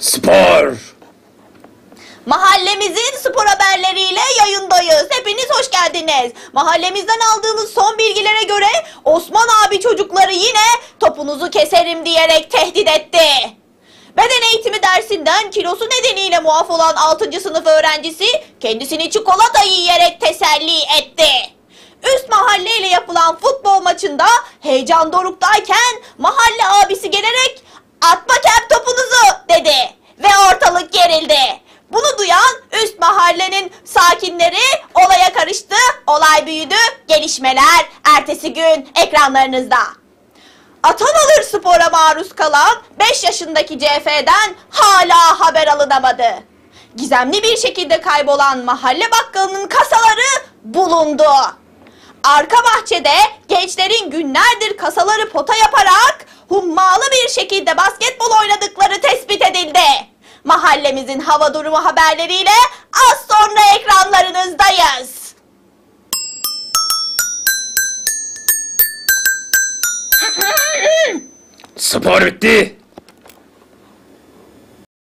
Spor. Mahallemizin spor haberleriyle yayındayız. Hepiniz hoş geldiniz. Mahallemizden aldığımız son bilgilere göre Osman abi çocukları yine topunuzu keserim diyerek tehdit etti. Beden eğitimi dersinden kilosu nedeniyle muaf olan 6. sınıf öğrencisi kendisini çikolata yiyerek teselli etti. Üst mahalleyle yapılan futbol maçında heyecan doruktayken mahalle abisi gelerek at bakayım sakinleri olaya karıştı, olay büyüdü, gelişmeler ertesi gün ekranlarınızda. Atanalır spora maruz kalan 5 yaşındaki CF'den hala haber alınamadı. Gizemli bir şekilde kaybolan mahalle bakkalının kasaları bulundu. Arka bahçede gençlerin günlerdir kasaları pota yaparak hummalı bir şekilde Mahallemizin hava durumu haberleriyle az sonra ekranlarınızdayız. Spor bitti.